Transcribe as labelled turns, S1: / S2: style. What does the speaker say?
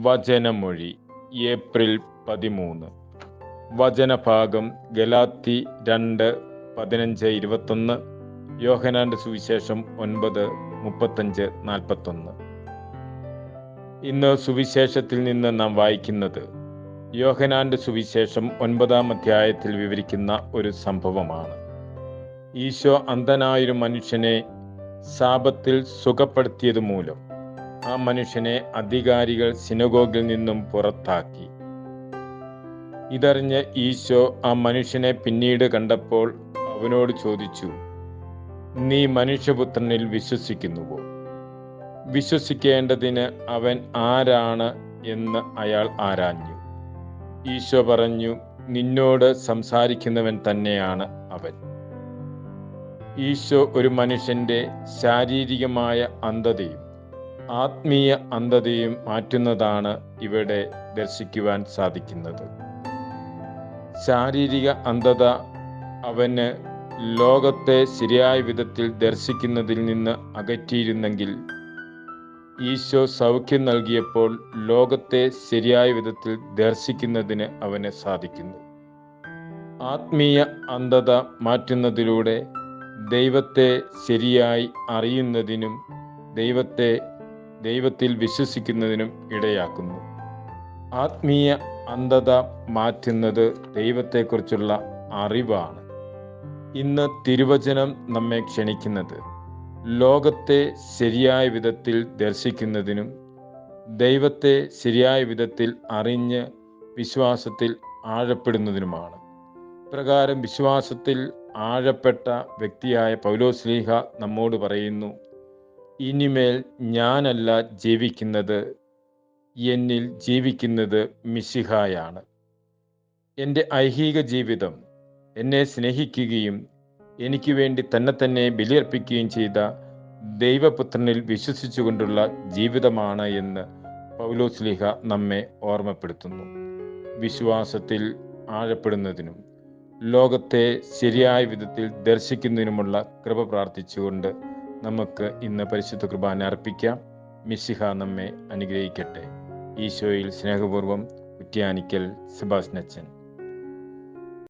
S1: വചനമൊഴി April പതിമൂന്ന്. വചനഭാഗം ഗലാത്തി രണ്ട് പതിനഞ്ച് ഇരുപത്തൊന്ന് യോഹനാന്റെ സുവിശേഷം ഒൻപത് മുപ്പത്തഞ്ച് നാൽപ്പത്തൊന്ന്. ഇന്ന് സുവിശേഷത്തിൽ നിന്ന് നാം വായിക്കുന്നത് യോഹനാന്റെ സുവിശേഷം ഒൻപതാം അധ്യായത്തിൽ വിവരിക്കുന്ന ഒരു സംഭവമാണ്. ഈശോ അന്ധനായൊരു മനുഷ്യനെ ശാപത്തിൽ സുഖപ്പെടുത്തിയത് മൂലം ആ മനുഷ്യനെ അധികാരികൾ സിനഗോഗിൽ നിന്നും പുറത്താക്കി. ഇതറിഞ്ഞ് ഈശോ ആ മനുഷ്യനെ പിന്നീട് കണ്ടപ്പോൾ അവനോട് ചോദിച്ചു നീ മനുഷ്യപുത്രനിൽ വിശ്വസിക്കുന്നുവോ? വിശ്വസിക്കേണ്ടതിന് അവൻ ആരാണ് എന്ന് അയാൾ ആരാഞ്ഞു. ഈശോ പറഞ്ഞു നിന്നോട് സംസാരിക്കുന്നവൻ തന്നെയാണ് അവൻ. ഈശോ ഒരു മനുഷ്യന്റെ ശാരീരികമായ അന്ധതയും ആത്മീയ അന്ധതയും മാറ്റുന്നതാണ് ഇവിടെ ദർശിക്കുവാൻ സാധിക്കുന്നത്. ശാരീരിക അന്ധത അവന് ലോകത്തെ ശരിയായ വിധത്തിൽ ദർശിക്കുന്നതിൽ നിന്ന് അകറ്റിയിരുന്നെങ്കിൽ ഈശോ സൗഖ്യം നൽകിയപ്പോൾ ലോകത്തെ ശരിയായ വിധത്തിൽ ദർശിക്കുന്നതിന് അവന് സാധിക്കുന്നു. ആത്മീയ അന്ധത മാറ്റുന്നതിലൂടെ ദൈവത്തെ ശരിയായി അറിയുന്നതിനും ദൈവത്തെ ദൈവത്തിൽ വിശ്വസിക്കുന്നതിനും ഇടയാക്കുന്നു. ആത്മീയ അന്ധത മാറ്റുന്നത് ദൈവത്തെക്കുറിച്ചുള്ള അറിവാണ്. ഇന്ന് തിരുവചനം നമ്മെ ക്ഷണിക്കുന്നത്. ലോകത്തെ ശരിയായ വിധത്തിൽ ദർശിക്കുന്നതിനും ദൈവത്തെ ശരിയായ വിധത്തിൽ അറിഞ്ഞ് വിശ്വാസത്തിൽ ആഴപ്പെടുന്നതിനുമാണ്. പ്രകാരം വിശ്വാസത്തിൽ ആഴപ്പെട്ട വ്യക്തിയായ പൗലോസ്ലീഹ നമ്മോട് പറയുന്നു ഇനിമേൽ ഞാനല്ല ജീവിക്കുന്നത്. എന്നിൽ ജീവിക്കുന്നത് മിശിഹായാണ്. എന്റെ ഐഹിക ജീവിതം എന്നെ സ്നേഹിക്കുകയും എനിക്ക് വേണ്ടി തന്നെ തന്നെ ബലിയർപ്പിക്കുകയും ചെയ്ത ദൈവപുത്രനിൽ വിശ്വസിച്ചുകൊണ്ടുള്ള ജീവിതമാണ് എന്ന് പൗലോസ്ലിഹ നമ്മെ ഓർമ്മപ്പെടുത്തുന്നു. വിശ്വാസത്തിൽ ആഴപ്പെടുന്നതിനും ലോകത്തെ ശരിയായ വിധത്തിൽ ദർശിക്കുന്നതിനുമുള്ള കൃപ പ്രാർത്ഥിച്ചുകൊണ്ട് നമുക്ക് ഇന്ന് പരിശുദ്ധ കുർബാന അർപ്പിക്കാം. മിശിഹ നമ്മെ അനുഗ്രഹിക്കട്ടെ. ഈശോയിൽ സ്നേഹപൂർവം കുറ്റ്യാനിക്കൽ സെബാസ്നച്ചൻ